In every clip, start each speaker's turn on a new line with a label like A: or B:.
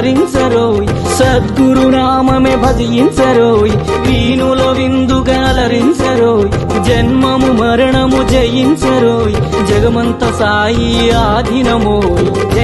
A: స్మరించరోయ్ సద్గురు నామమే భజించరోయ్ వీణుల విందుగా అలరించరోయ్ జన్మము మరణము జయించరోయ్ జగమంత సాయి ఆధీనమోయ్.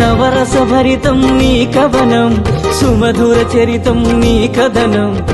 A: నవరస భరితం నీ కవనం సుమధుర చరితం నీ కథనం.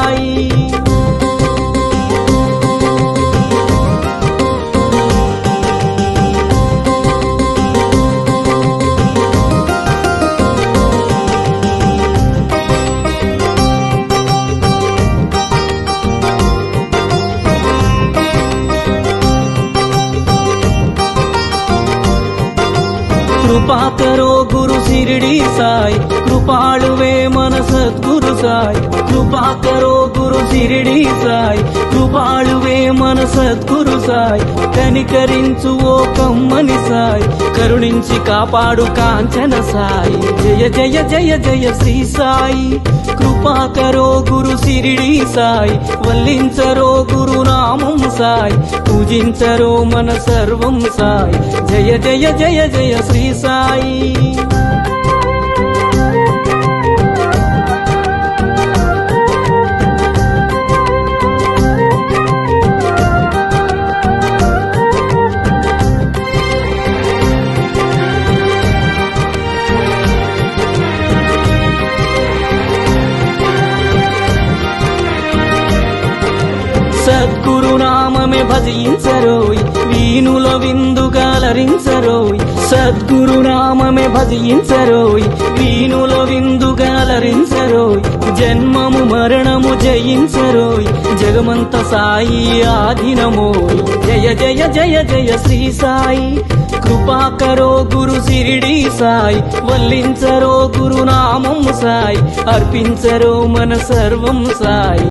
A: आई। కృపాకరో గురు సిరిడి సాయి. కృపాళువే మన సద్గురు సాయి. కృపాకరో గురు సిరిడి సాయి. కృపాళువే మన సద్గురు సాయి. కనికరించు ఓ కమ్మని సాయి. కరుణించి కాపాడు కాంచన సాయి. జయ జయ జయ జయ శ్రీ సాయి. కృపాకరో గురు సిరిడి సాయి. వల్లించరో గురు నామం సాయి. పూజించరో మన సర్వం సాయి. జయ జయ జయ జయ శ్రీ సాయి. భజించరోయ్ వీణుల విందుగాలరించరోయ్ సద్గురునామమే భజించరోయ్ వీణుల విందుగాలరించరోయ్ జన్మము మరణము జయించరోయ్ జగమంత సాయి ఆధీనమోయ్. జయ జయ జయ జయ శ్రీ సాయి కృపాకరో గురు సిరిడి సాయి వల్లించరో గురునామం సాయి అర్పించరో మన సర్వం సాయి.